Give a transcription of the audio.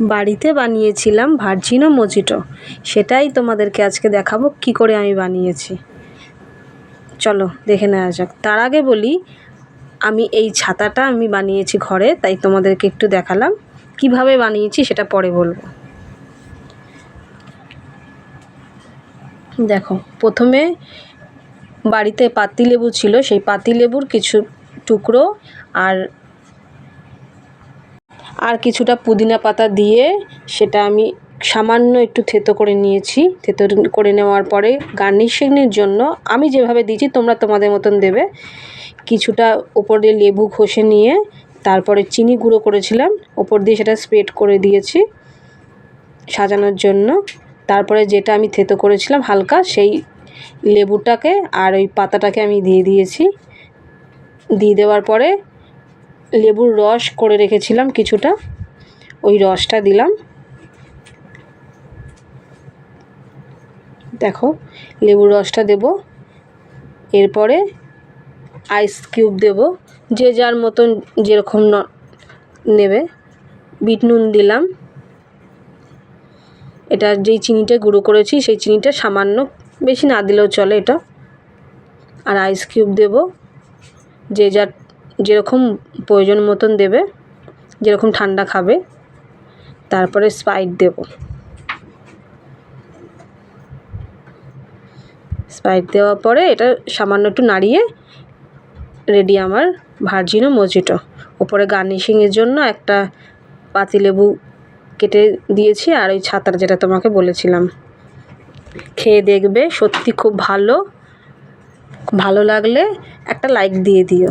বাড়িতে বানিয়েছিলাম ভার্জিনো মোজিটো। সেটাই তোমাদেরকে আজকে দেখাবো কী করে আমি বানিয়েছি। চলো, দেখে নেওয়া যাক। তার আগে বলি, আমি এই ছাতাটা আমি বানিয়েছি ঘরে, তাই তোমাদেরকে একটু দেখালাম। কীভাবে বানিয়েছি সেটা পরে বলব। দেখো, প্রথমে বাড়িতে পাতিলেবু ছিল, সেই পাতিলেবুর কিছু টুকরো আর আর কিছুটা পুদিনা পাতা দিয়ে সেটা আমি সামান্য একটু থেতো করে নিয়েছি। থেতো করে নেওয়ার পরে গার্নিশিংয়ের জন্য আমি যেভাবে দিয়েছি তোমরা তোমাদের মতন দেবে। কিছুটা ওপর লেবু ঘষে নিয়ে তারপরে চিনি গুঁড়ো করেছিলাম, ওপর দিয়ে সেটা স্প্রেড করে দিয়েছি সাজানোর জন্য। তারপরে যেটা আমি থেতো করেছিলাম হালকা সেই লেবুটাকে আর ওই পাতাটাকে আমি দিয়ে দিয়েছি। দিয়ে দেওয়ার পরে লেবুর রস করে রেখেছিলাম কিছুটা। ওই রসটা দিলাম। দেখো, লেবুর রসটা দেব। এরপরে আইস কিউব দেব। যে যার মতন যেরকম নেবে। বিট নুন দিলাম। এটা যেই চিনিটা গুঁড়ো করেছি, সেই চিনিটা সামান্য বেশি না দিলেও চলে এটা। আর আইস কিউব দেব। যে যার যেরকম প্রয়োজন মতন দেবে, যেরকম ঠান্ডা খাবে, তারপরে স্প্রাইট দেব। স্প্রাইট দেওয়ার পরে এটা সামান্য একটু নাড়িয়ে রেডি আমার ভার্জিনো মজিটো ওপরে গার্নিশিংয়ের জন্য একটা পাতিলেবু কেটে দিয়েছি, আর ওই ছাতার যেটা তোমাকে বলেছিলাম। খেয়ে দেখবে, সত্যি খুব ভালো। ভালো লাগলে একটা লাইক দিয়ে দিও।